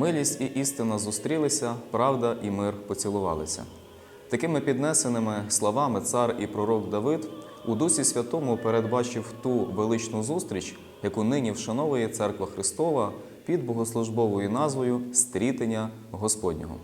Милість і істина зустрілися, правда і мир поцілувалися. Такими піднесеними словами цар і пророк Давид у Дусі Святому передбачив ту величну зустріч, яку нині вшановує Церква Христова під богослужбовою назвою Стрітення Господнього.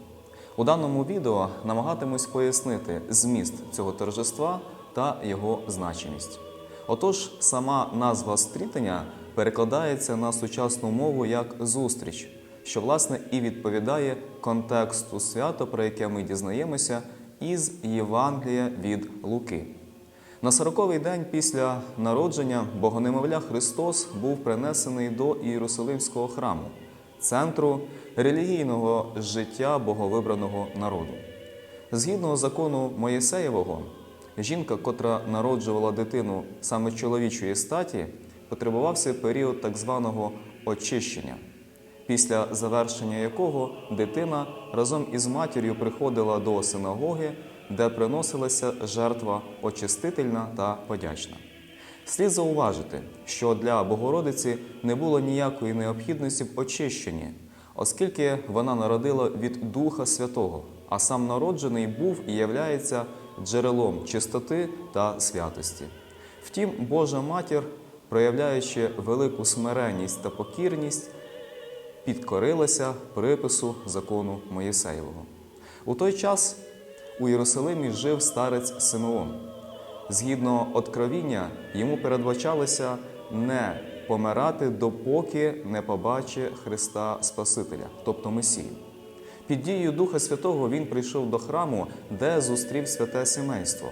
У даному відео намагатимусь пояснити зміст цього торжества та його значимість. Отож, сама назва стрітення перекладається на сучасну мову як зустріч, що власне і відповідає контексту свята, про яке ми дізнаємося із Євангелія від Луки. На сороковий день після народження Богонемовля Христос був принесений до Ієрусалимського храму, центру релігійного життя боговибраного народу. Згідно закону Моїсеєвого, жінка, котра народжувала дитину саме чоловічої статі, потребувався період так званого очищення, після завершення якого дитина разом із матір'ю приходила до синагоги, де приносилася жертва очистительна та подячна. Слід зауважити, що для Богородиці не було ніякої необхідності в очищенні, оскільки вона народила від Духа Святого, а сам народжений був і являється джерелом чистоти та святості. Втім, Божа матір, проявляючи велику смиренність та покірність, підкорилася припису закону Моїсеєвого. У той час у Єрусалимі жив старець Симеон. Згідно откровіння, йому передбачалося не помирати, допоки не побачить Христа Спасителя, тобто Месію. Під дією Духа Святого він прийшов до храму, де зустрів святе сімейство.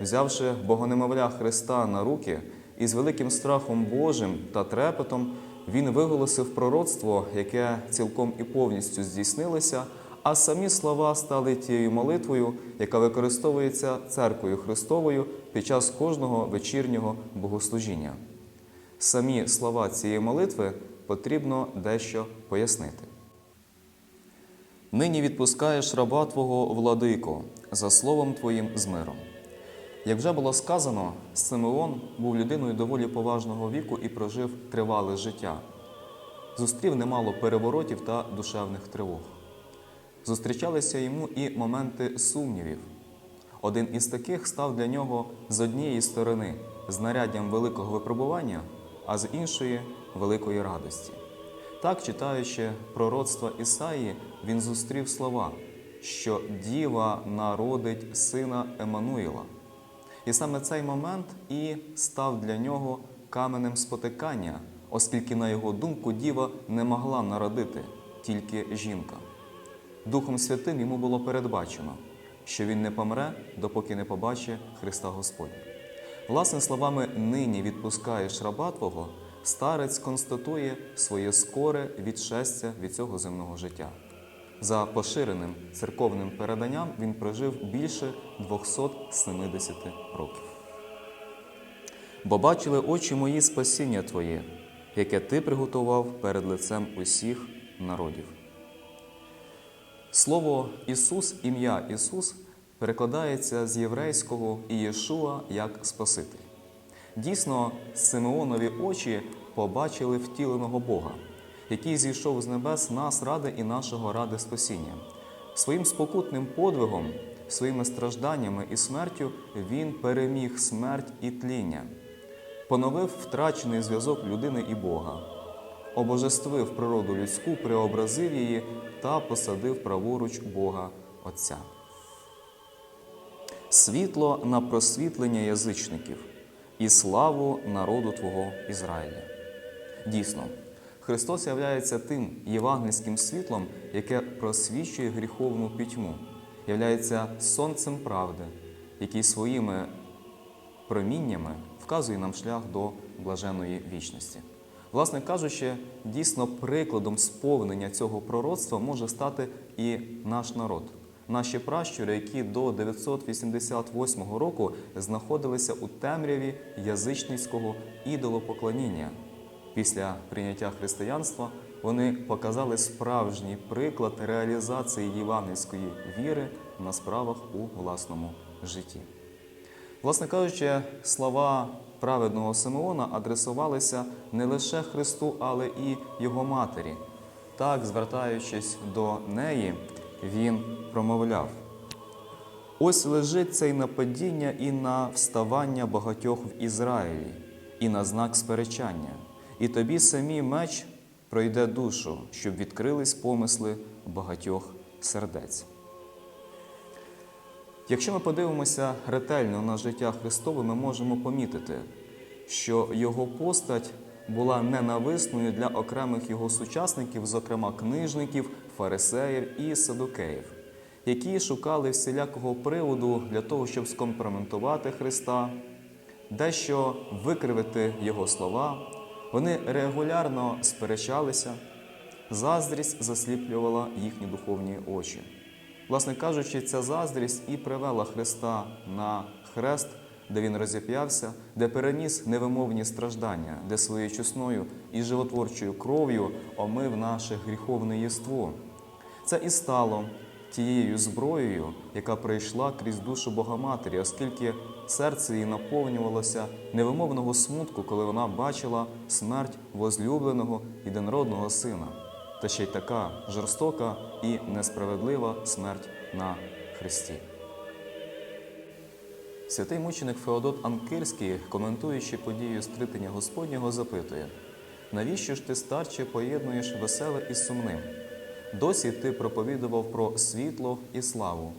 Взявши богонемовля Христа на руки і з великим страхом Божим та трепетом, він виголосив пророцтво, яке цілком і повністю здійснилося, а самі слова стали тією молитвою, яка використовується церквою Христовою під час кожного вечірнього богослужіння. Самі слова цієї молитви потрібно дещо пояснити. Нині відпускаєш раба Твого владико, за словом Твоїм з миром. Як вже було сказано, Симеон був людиною доволі поважного віку і прожив тривале життя. Зустрів немало переворотів та душевних тривог. Зустрічалися йому і моменти сумнівів. Один із таких став для нього з однієї сторони знаряддям великого випробування, а з іншої великої радості. Так, читаючи пророцтва Ісаї, він зустрів слова, що діва народить сина Еммануїла. І саме цей момент і став для нього каменем спотикання, оскільки, на його думку, діва не могла народити тільки жінка. Духом Святим йому було передбачено, що він не помре, допоки не побачить Христа Господня. Власне словами, нині відпускаєш раба Твого, старець констатує своє скоре відшестя від цього земного життя. За поширеним церковним переданням він прожив більше 270 років. Бо бачили очі мої спасіння Твоє, яке Ти приготував перед лицем усіх народів. Слово Ісус, ім'я Ісус перекладається з єврейського Ієшуа як Спаситель. Дійсно, Симеонові очі побачили втіленого Бога, який зійшов з небес нас ради і нашого ради спасіння. Своїм спокутним подвигом, своїми стражданнями і смертю Він переміг смерть і тління, поновив втрачений зв'язок людини і Бога, обожествив природу людську, преобразив її та посадив праворуч Бога Отця. Світло на просвітлення язичників і славу народу Твого Ізраїля. Дійсно, Христос являється тим євангельським світлом, яке просвічує гріховну пітьму, являється сонцем правди, який своїми проміннями вказує нам шлях до блаженої вічності. Власне кажучи, дійсно прикладом сповнення цього пророцтва може стати і наш народ, наші пращури, які до 988 року знаходилися у темряві язичницького ідолопоклоніння. Після прийняття християнства вони показали справжній приклад реалізації євангельської віри на справах у власному житті. Власне кажучи, слова праведного Симеона адресувалися не лише Христу, але і його матері, Так, звертаючись до неї, він промовляв: Ось лежить це й на падіння, і на вставання багатьох в Ізраїлі, і на знак сперечання, і тобі самі меч пройде душу, щоб відкрились помисли багатьох сердець. Якщо ми подивимося ретельно на життя Христове, ми можемо помітити, що його постать була ненависною для окремих його сучасників, зокрема книжників, фарисеїв і садукеїв, які шукали всілякого приводу для того, щоб скомпроментувати Христа, дещо викривити його слова. Вони регулярно сперечалися, заздрість засліплювала їхні духовні очі. Власне кажучи, ця заздрість і привела Христа на хрест, де він розіп'явся, де переніс невимовні страждання, де своєю чесною і животворчою кров'ю омив наше гріховне єство. Це і стало тією зброєю, яка прийшла крізь душу Богоматері, оскільки серце її наповнювалося невимовного смутку, коли вона бачила смерть возлюбленого єдинородного сина, та ще й така жорстока і несправедлива смерть на Христі. Святий мученик Феодот Анкирський, коментуючи подію стритення Господнього, запитує: навіщо ж ти старче поєднуєш веселе із сумним? Досі ти проповідував про світло і славу.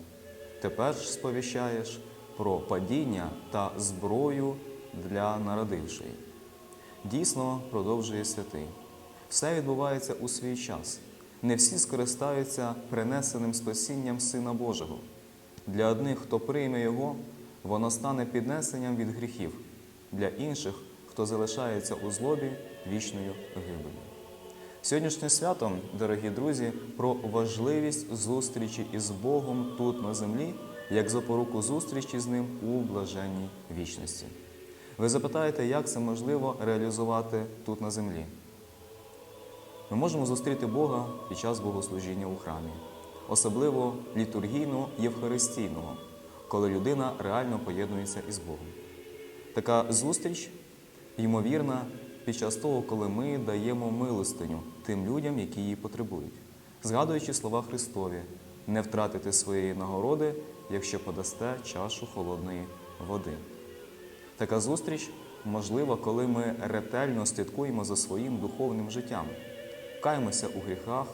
Тепер ж сповіщаєш про падіння та зброю для народившої. Дійсно, продовжує святий. Все відбувається у свій час. Не всі скористаються принесеним спасінням Сина Божого. Для одних, хто прийме Його, воно стане піднесенням від гріхів, для інших, хто залишається у злобі вічною гибелю. Сьогоднішнє свято, дорогі друзі, про важливість зустрічі із Богом тут на землі, як запоруку зустрічі з ним у блаженній вічності. Ви запитаєте, як це можливо реалізувати тут на землі? Ми можемо зустріти Бога під час богослужіння у храмі, особливо літургійного євхаристійного, коли людина реально поєднується із Богом. Така зустріч ймовірна під час того, коли ми даємо милостиню тим людям, які її потребують, згадуючи слова Христові, не втратити своєї нагороди, якщо подасте чашу холодної води. Така зустріч можлива, коли ми ретельно слідкуємо за своїм духовним життям, каємося у гріхах,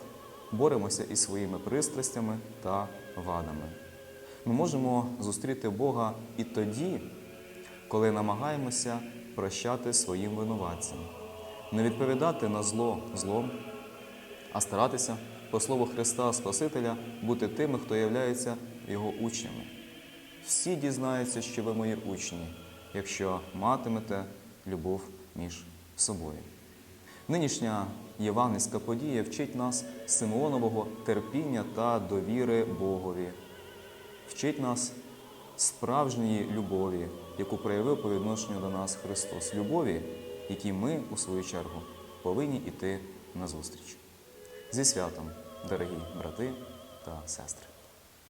боремося із своїми пристрастями та вадами. Ми можемо зустріти Бога і тоді, коли намагаємося прощати своїм винуватцям, не відповідати на зло злом, а старатися, по слову Христа Спасителя, бути тими, хто являється Його учнями. Всі дізнаються, що ви мої учні, якщо матимете любов між собою. Нинішня євангельська подія вчить нас Симеонового терпіння та довіри Богові, вчить нас справжньої любові, яку проявив по відношенню до нас Христос, любові, якій ми, у свою чергу, повинні йти назустріч. Зі святом, дорогі брати та сестри.